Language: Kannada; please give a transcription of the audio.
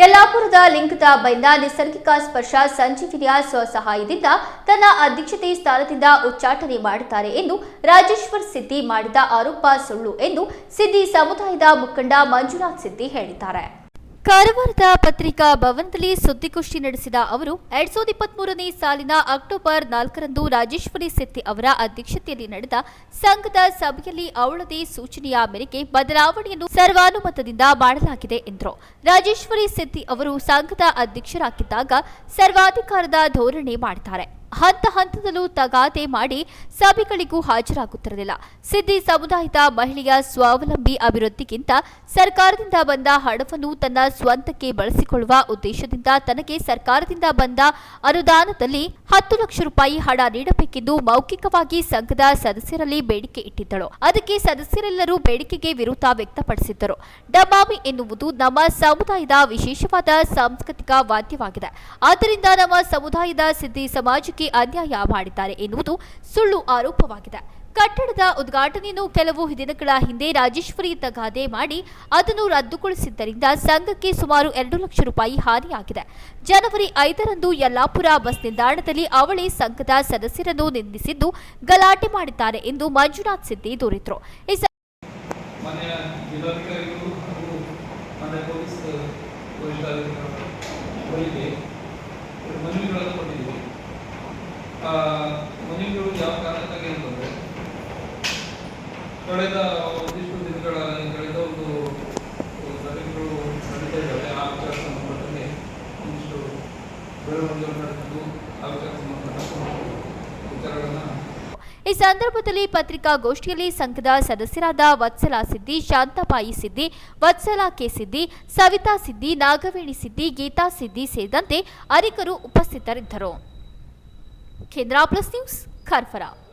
ಯಲ್ಲಾಪುರದ ಲಿಂಗದ ಬೈಂದ ನೈಸರ್ಗಿಕ ಸ್ಪರ್ಶ ಸಂಜೀವಿನಿಯ ಸ್ವಸಹಾಯದಿಂದ ತನ್ನ ಅಧ್ಯಕ್ಷತೆ ಸ್ಥಾನದಿಂದ ಉಚ್ಚಾಟನೆ ಮಾಡುತ್ತಾರೆ ಎಂದು ರಾಜೇಶ್ವರ್ ಸಿದ್ದಿ ಮಾಡಿದ ಆರೋಪ ಸುಳ್ಳು ಎಂದು ಸಿದ್ದಿ ಸಮುದಾಯದ ಮುಖಂಡ ಮಂಜುನಾಥ್ ಸಿದ್ದಿ ಹೇಳಿದ್ದಾರೆ. ಕಾರವಾರದ ಪತ್ರಿಕಾ ಭವನದಲ್ಲಿ ಸುದ್ದಿಗೋಷ್ಠಿ ನಡೆಸಿದ ಅವರು, ಎರಡ್ ಸಾವಿರದ ಇಪ್ಪತ್ಮೂರನೇ ಸಾಲಿನ ಅಕ್ಟೋಬರ್ ನಾಲ್ಕರಂದು ರಾಜೇಶ್ವರಿ ಸೆತ್ತಿ ಅವರ ಅಧ್ಯಕ್ಷತೆಯಲ್ಲಿ ನಡೆದ ಸಂಘದ ಸಭೆಯಲ್ಲಿ ಅವಳದೇ ಸೂಚನೆಯ ಮೇರೆಗೆ ಬದಲಾವಣೆಯನ್ನು ಸರ್ವಾನುಮತದಿಂದ ಮಾಡಲಾಗಿದೆ ಎಂದರು. ರಾಜೇಶ್ವರಿ ಸೆತ್ತಿ ಅವರು ಸಂಘದ ಅಧ್ಯಕ್ಷರಾಗಿದ್ದಾಗ ಸರ್ವಾಧಿಕಾರದ ಧೋರಣೆ ಮಾಡಿದ್ದಾರೆ ಹಂತ ಹಂತದಲ್ಲೂ ತಗಾದೆ ಮಾಡಿ ಸಭೆಗಳಿಗೂ ಹಾಜರಾಗುತ್ತಿರಲಿಲ್ಲ. ಸಿದ್ದಿ ಸಮುದಾಯದ ಮಹಿಳೆಯ ಸ್ವಾವಲಂಬಿ ಅಭಿವೃದ್ಧಿಗಿಂತ ಸರ್ಕಾರದಿಂದ ಬಂದ ಹಣವನ್ನು ತನ್ನ ಸ್ವಂತಕ್ಕೆ ಬಳಸಿಕೊಳ್ಳುವ ಉದ್ದೇಶದಿಂದ ತನಗೆ ಸರ್ಕಾರದಿಂದ ಬಂದ ಅನುದಾನದಲ್ಲಿ ಹತ್ತು ಲಕ್ಷ ರೂಪಾಯಿ ಹಣ ನೀಡಬೇಕೆಂದು ಮೌಖಿಕವಾಗಿ ಸಂಘದ ಸದಸ್ಯರಲ್ಲಿ ಬೇಡಿಕೆ ಇಟ್ಟಿದ್ದಳು. ಅದಕ್ಕೆ ಸದಸ್ಯರೆಲ್ಲರೂ ಬೇಡಿಕೆಗೆ ವಿರೋಧ ವ್ಯಕ್ತಪಡಿಸಿದ್ದರು. ಡಬಾಮಿ ಎನ್ನುವುದು ನಮ್ಮ ಸಮುದಾಯದ ವಿಶೇಷವಾದ ಸಾಂಸ್ಕೃತಿಕ ವಾದ್ಯವಾಗಿದೆ. ಆದ್ದರಿಂದ ನಮ್ಮ ಸಮುದಾಯದ ಸಿದ್ದಿ ಸಮಾಜಕ್ಕೆ ಅನ್ಯಾಯ ಮಾಡಿದ್ದಾರೆ ಎನ್ನುವುದು ಸುಳ್ಳು ಆರೋಪವಾಗಿದೆ. ಕಟ್ಟಡದ ಉದ್ಘಾಟನೆಯನ್ನು ಕೆಲವು ದಿನಗಳ ಹಿಂದೆ ರಾಜೇಶ್ವರಿ ತಗಾದೆ ಮಾಡಿ ಅದನ್ನು ರದ್ದುಗೊಳಿಸಿದ್ದರಿಂದ ಸಂಘಕ್ಕೆ ಸುಮಾರು ಎರಡು ಲಕ್ಷ ರೂಪಾಯಿ ಹಾನಿಯಾಗಿದೆ. ಜನವರಿ ಐದರಂದು ಯಲ್ಲಾಪುರ ಬಸ್ ನಿಲ್ದಾಣದಲ್ಲಿ ಅವಳಿ ಸಂಘದ ಸದಸ್ಯರನ್ನು ನಿಂದಿಸಿದ್ದು ಗಲಾಟೆ ಮಾಡಿದ್ದಾರೆ ಎಂದು ಮಂಜುನಾಥ್ ಸಿದ್ದಿ ದೂರಿದ್ರು. ಮನವಿಗಳು ಯಾವ ಕಾರಣಕ್ಕಾಗಿ ಅಂತಂದರೆ ಕಳೆದ ಒಂದಿಷ್ಟು ದಿನಗಳ ಕಳೆದ ಒಂದು ಘಟನೆಗಳು ನಡೀತಾ ಇದ್ದಾವೆ, ಆ ವಿಚಾರ ಸಂಬಂಧಪಟ್ಟಂತೆ ಒಂದಿಷ್ಟು ಬೆಳವಣಿಗೆ ನಡೆದಿದ್ದು ಆ ವಿಚಾರ ಸಂಬಂಧಪಟ್ಟ ವಿಚಾರಗಳನ್ನು ಈ ಸಂದರ್ಭದಲ್ಲಿ ಪತ್ರಿಕಾಗೋಷ್ಠಿಯಲ್ಲಿ ಸಂಘದ ಸದಸ್ಯರಾದ ವತ್ಸಲ ಸಿದ್ದಿ ಶಾಂತಪಾಯಿ ಸಿದ್ದಿ ವತ್ಸಲ ಕೆ ಸಿದ್ದಿ ಸವಿತಾ ಸಿದ್ದಿ ನಾಗವೇಣಿ ಸಿದ್ದಿ ಗೀತಾ ಸಿದ್ದಿ ಸೇರಿದಂತೆ ಅನೇಕರು ಉಪಸ್ಥಿತರಿದ್ದರು. Kid Drauplastinus, Karfarau.